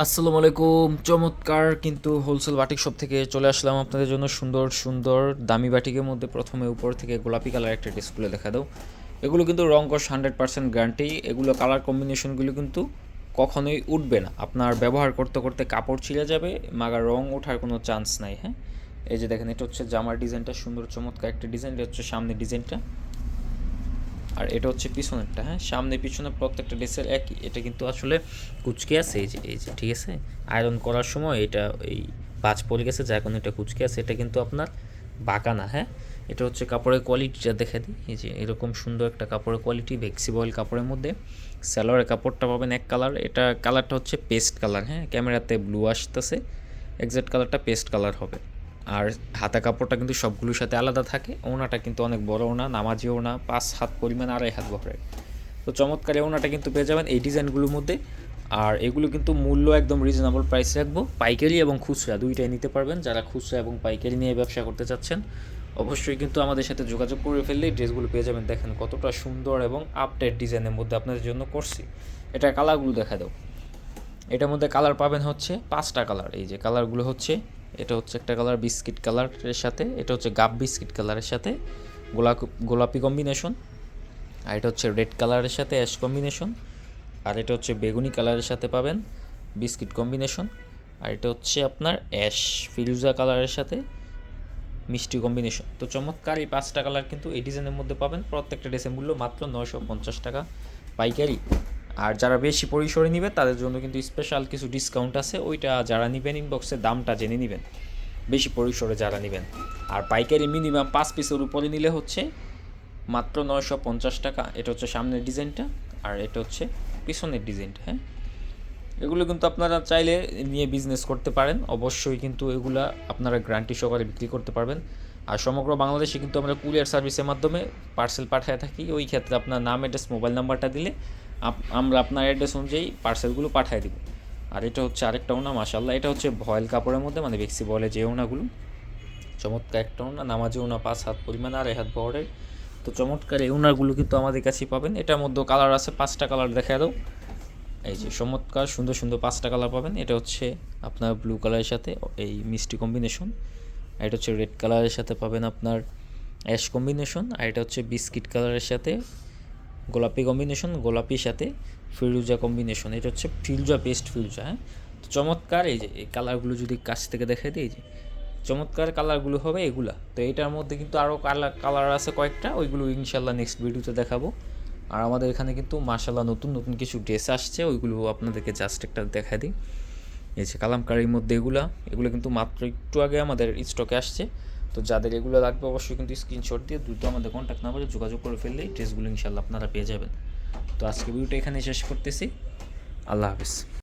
আসসালামু আলাইকুম। চমৎকার কিন্তু হোলসেল বাটিক শপ থেকে চলে আসলাম আপনাদের জন্য সুন্দর সুন্দর, দামি বাটিকের মধ্যে প্রথমে উপর থেকে গোলাপি কালার একটা ডিসপ্লে দেখা দাও। এগুলো কিন্তু রং কস হান্ড্রেড পার্সেন্ট গ্যারান্টি এগুলো কালার কম্বিনেশনগুলো কিন্তু কখনোই উঠবে না। আপনার ব্যবহার করতে করতে কাপড় ছিঁড়ে যাবে মাগার রং ওঠার কোনো চান্স নাই হ্যাঁ? এই যে দেখেন, এটা হচ্ছে জামার ডিজাইনটা সুন্দর, চমৎকার একটা ডিজাইন এটা হচ্ছে সামনের ডিজাইনটা আর এটা হচ্ছে পিছনেরটা হ্যাঁ? সামনে, পিছনে প্রত্যেকটা ড্রেসের একই। এটা কিন্তু আসলে কুচকে আছে, এই যে এই যে, ঠিক আছে? আয়রন করার সময় এটা এই বাজ পড়ে গেছে, যার কারণে এটা কুচকে আছে। এটা কিন্তু আপনার বাঁকা না হ্যাঁ? এটা হচ্ছে কাপড়ের কোয়ালিটিটা দেখে দিই। এই যে, এরকম সুন্দর একটা কাপড়ের কোয়ালিটি ভেক্সিবল কাপড়ের মধ্যে। স্যালোয়ারের কাপড়টা পাবেন এক কালার। এটা কালারটা হচ্ছে পেস্ট কালার হ্যাঁ? ক্যামেরাতে ব্লু আসতেছে। এক্সাক্ট কালারটা পেস্ট কালার হবে। আর হাতা কাপড়টা কিন্তু সবগুলোর সাথে আলাদা থাকে, ওনাটা কিন্তু অনেক বড় ওনা নামাজি ওনা, পাঁচ হাত পরিমাণ, আড়াই হাত বহরের তো চমৎকার ওনাটা কিন্তু পেয়ে যাবেন এই ডিজাইনগুলোর মধ্যে। আর এগুলো কিন্তু মূল্য একদম রিজনেবল প্রাইস রাখব, পাইকারি এবং খুচরা, দুইটাই নিতে পারবেন। যারা খুচরা এবং পাইকারি নিয়ে ব্যবসা করতে চাচ্ছেন, অবশ্যই কিন্তু আমাদের সাথে যোগাযোগ করে ফেললে ড্রেসগুলো পেয়ে যাবেন। দেখেন কতটা সুন্দর এবং আপডেট ডিজাইনের মধ্যে আপনাদের জন্য করছি। এটা কালারগুলো দেখা দাও। এটার মধ্যে কালার পাবেন হচ্ছে পাঁচটা কালার এই যে কালারগুলো হচ্ছে এটা হচ্ছে একটা কালার বিস্কিট কালারের সাথে, এটা হচ্ছে গাব বিস্কিট কালারের সাথে, গোলাপ, গোলাপি কম্বিনেশন আর এটা হচ্ছে রেড কালারের সাথে অ্যাশ কম্বিনেশন আর এটা হচ্ছে বেগুনি কালারের সাথে পাবেন বিস্কিট কম্বিনেশন আর এটা হচ্ছে আপনার অ্যাশ ফিরুজা কালারের সাথে মিষ্টি কম্বিনেশন তো চমৎকার এই পাঁচটা কালার কিন্তু এই ডিজাইনের মধ্যে পাবেন, প্রত্যেকটা ড্রেসের মূল্য মাত্র নয়শো পঞ্চাশ টাকা পাইকারি। আর যারা বেশি পরিসরে নিবে, তাদের জন্য কিন্তু স্পেশাল কিছু ডিসকাউন্ট আছে। ওইটা যারা নেবেন ইনবক্সের দামটা জেনে নেবেন। বেশি পরিসরে যারা নেবেন। আর পাইকারি মিনিমাম পাঁচ পিসের উপরে নিলে হচ্ছে মাত্র নয়শো পঞ্চাশ টাকা। এটা হচ্ছে সামনের ডিজাইনটা, আর এটা হচ্ছে পিছনের ডিজাইনটা হ্যাঁ? এগুলো কিন্তু আপনারা চাইলে নিয়ে বিজনেস করতে পারেন। অবশ্যই কিন্তু এগুলা আপনারা গ্যারান্টি সহকারে বিক্রি করতে পারবেন। আর সমগ্র বাংলাদেশে কিন্তু আমরা কুরিয়ার সার্ভিসের মাধ্যমে পার্সেল পাঠায় থাকি। ওই ক্ষেত্রে আপনার নাম অ্যাড্রেস মোবাইল নাম্বারটা দিলে আমরা আপনার অ্যাড্রেস অনুযায়ী পার্সেলগুলো পাঠিয়ে দিব। আর এটা হচ্ছে আরেকটা ওনা মাসাল্লাহ এটা হচ্ছে ভয়েল কাপড়ের মধ্যে মানে বেক্সি বলে যে ওনাগুলো। চমৎকার একটা ওনা, নামাজে ওনা পাঁচ হাত পরিমাণ আর হাত বহরের। তো চমৎকার এই ওনারগুলো কিন্তু আমাদের কাছেই পাবেন। এটার মধ্যে কালার আছে, পাঁচটা কালার দেখা দাও। এই যে চমৎকার, সুন্দর সুন্দর পাঁচটা কালার পাবেন। এটা হচ্ছে আপনার ব্লু কালারের সাথে, এই মিষ্টি কম্বিনেশন আর এটা হচ্ছে রেড কালারের সাথে পাবেন আপনার অ্যাশ কম্বিনেশন আর এটা হচ্ছে বিস্কিট কালারের সাথে গোলাপি কম্বিনেশন গোলাপির সাথে ফিরুজা কম্বিনেশন এটা হচ্ছে ফিরুজা পেস্ট ফিরুজা হ্যাঁ? তো চমৎকার, এই যে, এই কালারগুলো যদি কাছ থেকে দেখাই দিই যে, চমৎকার কালারগুলো হবে এগুলা। তো এটার মধ্যে কিন্তু আরও কালার কালার আছে কয়েকটা, ওইগুলো ইনশাল্লাহ নেক্সট ভিডিওতে দেখাবো। আর আমাদের এখানে কিন্তু মার্শাল্লাহ নতুন নতুন কিছু ড্রেস আসছে, ওইগুলো আপনাদেরকে জাস্ট একটা দেখা দিই। এই যে, কালামকারির মধ্যে এগুলা, এগুলো কিন্তু মাত্র একটু আগে আমাদের স্টকে আসছে। তো যাদের এগুলো লাগবে অবশ্যই কিন্তু স্ক্রিনশট দিয়ে দ্রুত আমাদের কন্ট্যাক্ট নাম্বারে যোগাযোগ করে ফেললেই ড্রেসগুলো ইনশাল্লাহ আপনারা পেয়ে যাবেন। তো আজকে ভিডিওটা এখানে শেষ করতেছি। আল্লাহ হাফিজ।